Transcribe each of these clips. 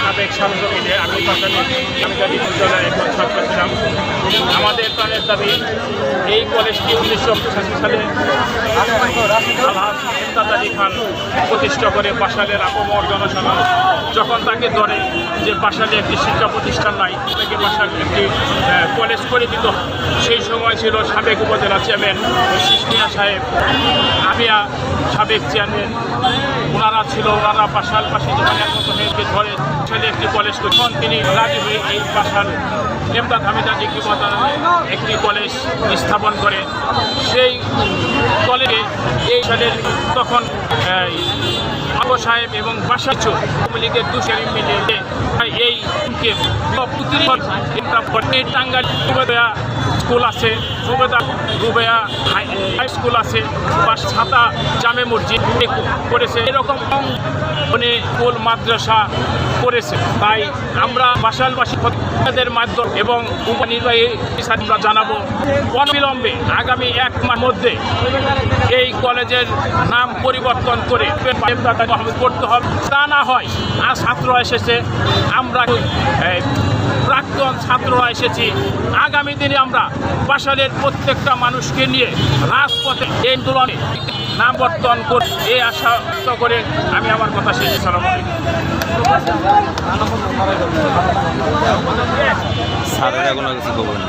সাবেক ছাত্র মিলে আমি পাশানি আমি জানি বিদ্যালয়ে একজন ছাত্র ছিলাম আমাদের প্রাণের দাবি, এই কলেজটি উনিশশো পঁচাশি সালে আলহাজ আলী খান প্রতিষ্ঠা করে বাসালের আপমর জনসাধারণ যখন তাকে ধরে যে বাসালে একটি শিক্ষা প্রতিষ্ঠান নাই, তাকে বাসাল একটি কলেজ করে দিত, সেই সময় ছিল সাবেক উপজেলা চেয়ারম্যান শীষ সাহেব। আমিয়া সাবেক চেয়ারম্যান, ওনারা ছিল, ওনারা বাসাল পাশে যেখানে একমত হয়ে ধরে ছেলে একটি কলেজ তখন তিনি রাজি হয়ে এই বাসাল এমদাদ হামিদা ডিগ্রি একটি কলেজ স্থাপন করে। সেই কলেজে এই সালের তখন আবু সাহেব এবং বাসাচু আওয়ামী লীগের দুশারি মিলে এই রুবেদা স্কুল আছে, রুবেদা রুবেয়া হাই স্কুল আছে বা ছাতা, জামে মসজিদ করেছে। এরকম মানে স্কুল, মাদ্রাসা করেছে। তাই আমরা বাসালবাসী প্রতিনিধিদের মাধ্যম এবং উপনির্বাহী আমরা জানাব অনবিলম্বে আগামী এক মাস মধ্যে এই কলেজের নাম পরিবর্তন করে করতে হবে। তা না হয় আর ছাত্র এসেছে, আমরা প্রাক্তন ছাত্ররা এসেছি। আগামী দিনে আমরা বাসালের প্রত্যেকটা মানুষকে নিয়ে রাজপথে এই আন্দোলনে নামবর্তন করে। এই আশা ব্যক্ত করে আমি আমার কথা শেষ। সালাম স্যারেরা কোনো কিছু খবর নেই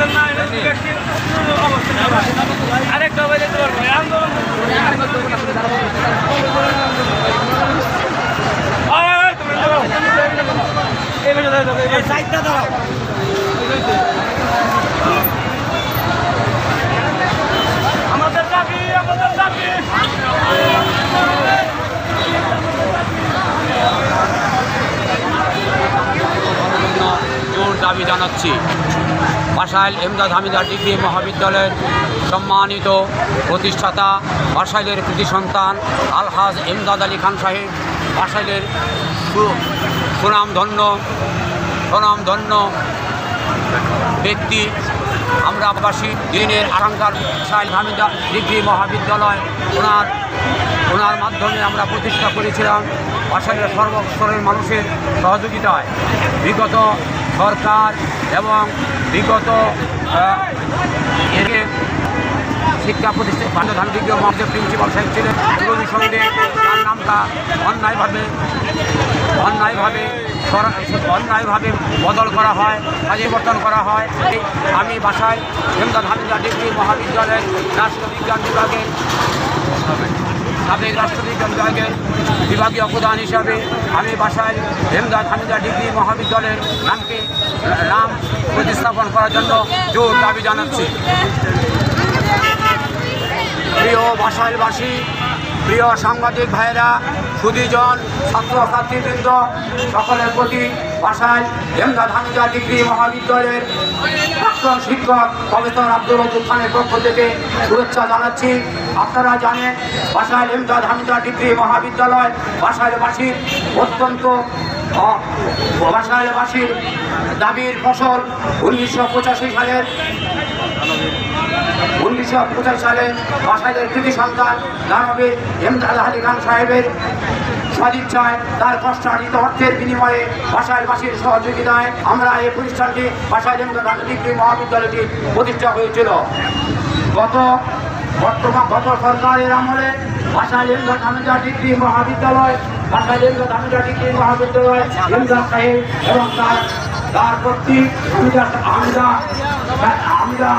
এই। এক সাইড করো আরেকটা বাজে যেতে পারব আন্দোলন সাইডটা দাঁড়াও আমাদের দাবি দাবি জানাচ্ছি বাসাইল এমদাদ হামিদা ডিগ্রি মহাবিদ্যালয়ের সম্মানিত প্রতিষ্ঠাতা, বাসাইলের কৃতি সন্তান আলহাজ এমদাদ আলী খান সাহেব, বাসাইলের সুনামধন্য সুনামধন্য ব্যক্তি। আমরা আবাসী দিনের আকাঙ্ক্ষার সাইল হামিদা ডিগ্রি মহাবিদ্যালয় ওনার ওনার মাধ্যমে আমরা প্রতিষ্ঠা করেছিলাম। বাসাইলের সর্বস্তরের মানুষের সহযোগিতায়। বিগত সরকার এবং বিগত শিক্ষা প্রতিষ্ঠান মহাবিদ্যালয়ের প্রিন্সিপাল সাহেব ছিলেন। রবি সঙ্গে তার নামটা অন্যায়ভাবে অন্যায়ভাবে অন্যায়ভাবে বদল করা হয়, পরিবর্তন করা হয়। আমি বাসায় হেমদাদ হামিদা ডিগ্রি মহাবিদ্যালয়ের রাষ্ট্রবিজ্ঞান বিভাগের সাবেক রাষ্ট্রবিজ্ঞান বিভাগের বিভাগীয় প্রধান হিসাবে আমি বাসায় হামিদা ডিগ্রি মহাবিদ্যালয়ের নামকে, নাম প্রতিস্থাপন করার জন্য জোর দাবি জানাচ্ছি। প্রিয় বাসাইলবাসী প্রিয় সাংবাদিক ভাইয়েরা সুদীজন ছাত্রছাত্রীবৃন্দ, সকলের প্রতি বাসাইল হেমদাদ হামিদা ডিগ্রি মহাবিদ্যালয়ের প্রাক্তন শিক্ষক প্রফেসর আব্দুল রজুল খানের পক্ষ থেকে শুভেচ্ছা জানাচ্ছি। আপনারা জানেন, বাসায় হেমদাদ হামিদা ডিগ্রি মহাবিদ্যালয় বাসাইলবাসীর অত্যন্ত অ- বাসাইলবাসীর দাবির ফসল উনিশশো পঁচাশি সালের উনিশশো পঁচাশ সালে বাসাইলের কৃতি সন্তান দানবীর এমদাদ আলী খান সাহেবের সদিচ্ছায় তার কষ্টার্জিত অর্থের বিনিময়ে বাসাইলবাসীর সহযোগিতায় আমরা এই প্রতিষ্ঠানটি বাসাইল এমদাদ আলী ডিগ্রি মহাবিদ্যালয়টি প্রতিষ্ঠা হয়েছিল। গত বর্তমান গত সরকারের আমলে বাসাইল এমদাদ হামিদা ডিগ্রি মহাবিদ্যালয়, বাসাইল এমদাদ হামিদা ডিগ্রি মহাবিদ্যালয় এমদাদ সাহেব এবং তার তার প্রতি আমরা আমরা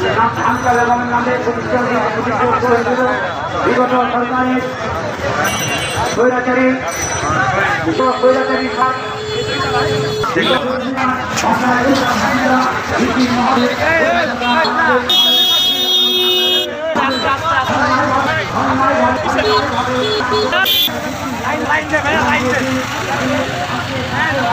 আমরা আমরা লেবানের নামে বিগত সরকারের স্বৈরাচারী স্বৈরাচারী লাইন লাইন